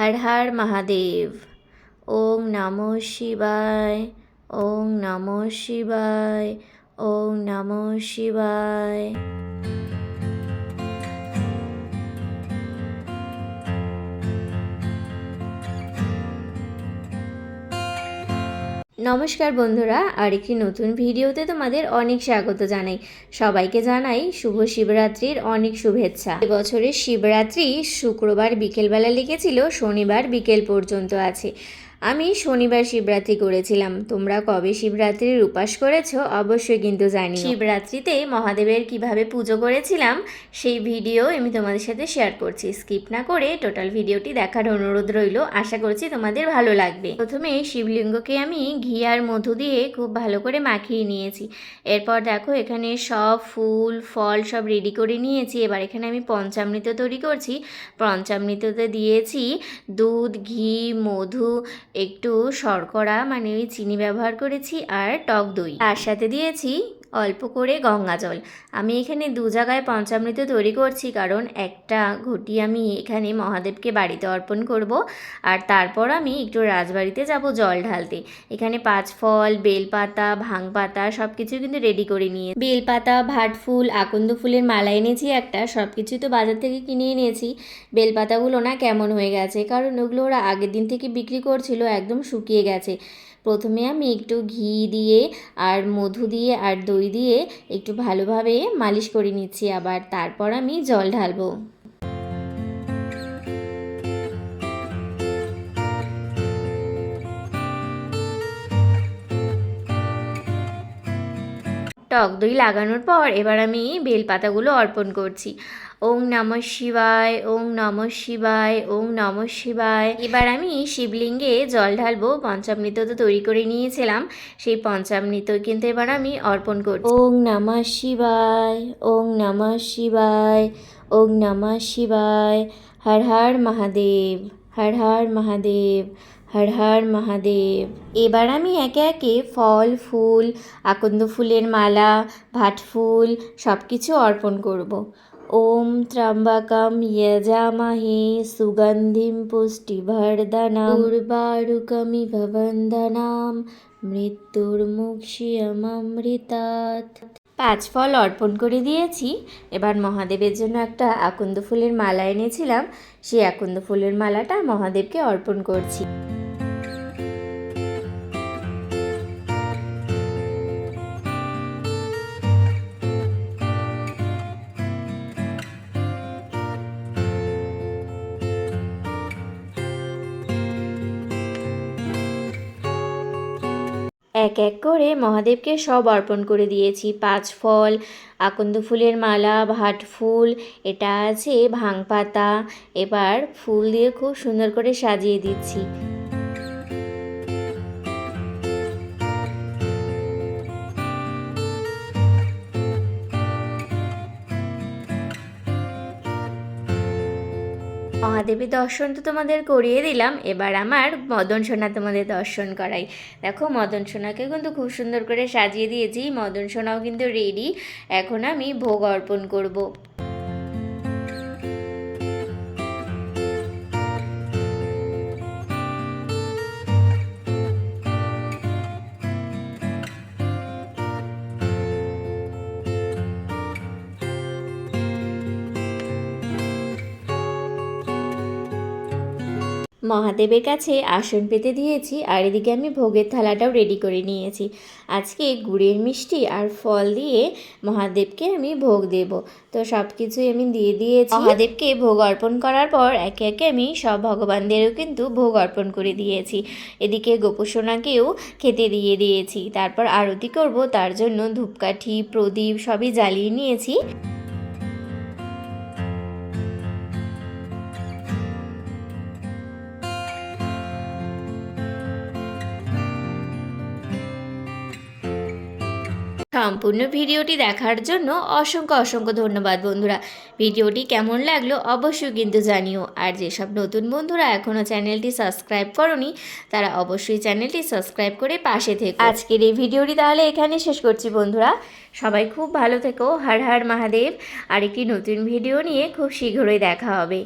হর হর মহাদেব। ওং নমো শিবায় ওং নমো শিবায় ওং নমো শিবায়। নমস্কার বন্ধুরা আর একটি নতুন ভিডিওতে তোমাদের অনেক স্বাগত জানাই। সবাইকে জানাই শুভ শিবরাত্রির অনেক শুভেচ্ছা। এবছরের শিবরাত্রি শুক্রবার বিকেলবেলা লিখেছিল শনিবার বিকেল পর্যন্ত আছে। আমি শনিবার শিবরাত্রি করেছিলাম। তোমরা কবে শিবরাত্রির উপাস করেছ অবশ্যই কিন্তু জানি শিবরাত্রিতে মহাদেবের কীভাবে পুজো করেছিলাম, সেই ভিডিও আমি তোমাদের সাথে শেয়ার করছি। স্কিপ না করে টোটাল ভিডিওটি দেখার অনুরোধ রইল। আশা করছি তোমাদের ভালো লাগবে। প্রথমে শিবলিঙ্গকে আমি ঘি আর মধু দিয়ে খুব ভালো করে মাখিয়ে নিয়েছি। এরপর দেখো এখানে সব ফুল, ফল সব রেডি করে নিয়েছি। এবার এখানে আমি পঞ্চামৃত তৈরি করছি। পঞ্চামৃততে দিয়েছি দুধ, ঘি, মধু একটু শর্করা মানে ওই চিনি ব্যবহার করেছি আর টক দই। তার সাথে দিয়েছি অল্প করে গঙ্গা জল। আমি এখানে দু জায়গায় পঞ্চামৃত তৈরি করছি, কারণ একটা ঘটি আমি এখানে মহাদেবকে বাড়িতে অর্পণ করব আর তারপর আমি একটু রাজবাড়িতে যাব জল ঢালতে। এখানে পাঁচ ফল, বেলপাতা ভাং পাতা সব কিছু কিন্তু রেডি করে নিয়ে বেলপাতা, ভাট ফুল, আকন্দ ফুলের মালা এনেছি একটা সব কিছুই তো বাজার থেকে কিনে এনেছি। বেলপাতাগুলো না কেমন হয়ে গেছে, কারণ ওগুলো ওরা আগের দিন থেকে বিক্রি করছিল, একদম শুকিয়ে গেছে। প্রথমে আমি একটু ঘি দিয়ে আর মধু দিয়ে আর দই দিয়ে একটু ভালোভাবে মালিশ করে নিচ্ছি আবার। তারপর আমি জল ঢালবো। টক দই লাগানোর পর এবার আমি বেলপাতাগুলো অর্পণ করছি। ওং নমঃ শিবায় ওং নমঃ শিবায় ওং নমঃ শিবায়। এবার আমি শিবলিঙ্গে জল ঢালবো পঞ্চামৃত তো তৈরি করে নিয়েছিলাম, সেই পঞ্চামৃত কিন্তু এবার আমি অর্পণ করছি। ওং নমঃ শিবায় ওং নমঃ শিবায় ওং নমঃ শিবায়। হর হর মহাদেব, হর হর মহাদেব, হর হর মহাদেব। এবার আমি একে একে ফল, ফুল, আকন্দ ফুলের মালা, ভাট ফুল সব কিছু অর্পণ করব। ওম ত্র্যম্বকম যজামহে সুগন্ধিম পুষ্টিবর্ধনম। উর্বারুকমিভ বন্দনাম মৃত্যুর্মুক্ষিয়মৃতাৎ পাঁচ ফল অর্পণ করে দিয়েছি। এবার মহাদেবের জন্য একটা আকন্দ ফুলের মালা এনেছিলাম। সেই আকন্দ ফুলের মালাটা মহাদেবকে অর্পণ করছি। এক এক করে মহাদেবকে সব অর্পণ করে দিয়েছি। পাঁচ ফল, আকন্দ ফুলের মালা, ভাট ফুল, এটা আছে ভাং পাতা। এবার ফুল দিয়ে খুব সুন্দর করে সাজিয়ে দিচ্ছি। মহাদেবীর দর্শন তো তোমাদের করিয়ে দিলাম। এবার আমার মদন সোনা তোমাদের দর্শন করাই। দেখো, মদন সোনাকে কিন্তু খুব সুন্দর করে সাজিয়ে দিয়েছি। মদন সোনাও কিন্তু রেডি এখন আমি ভোগ অর্পণ করব। মহাদেবের কাছে আসন পেতে দিয়েছি, আর এদিকে আমি ভোগের থালাটাও রেডি করে নিয়েছি। আজকে গুড়ের মিষ্টি আর ফল দিয়ে মহাদেবকে আমি ভোগ দেব। তো সব কিছুই আমি দিয়ে দিয়েছি। মহাদেবকে ভোগ অর্পণ করার পর একে একে আমি সব ভগবানদেরও কিন্তু ভোগ অর্পণ করে দিয়েছি। এদিকে গোপসোনাকেও খেতে দিয়ে দিয়েছি। তারপর আরতি করব, তার জন্য ধূপকাঠি, প্রদীপ সবই জ্বালিয়ে নিয়েছি। সম্পূর্ণ ভিডিওটি দেখার জন্য অসংখ্য অসংখ্য ধন্যবাদ, বন্ধুরা। ভিডিওটি কেমন লাগল অবশ্যই কিন্তু জানিও। আর যেসব নতুন বন্ধুরা এখনও চ্যানেলটি সাবস্ক্রাইব করনি, তারা অবশ্যই চ্যানেলটি সাবস্ক্রাইব করে পাশে থেকো। আজকের এই ভিডিওটি তাহলে এখানে শেষ করছি, বন্ধুরা। সবাই খুব ভালো থেকো। হর হর মহাদেব। আর একটি নতুন ভিডিও নিয়ে খুব শীঘ্রই দেখা হবে।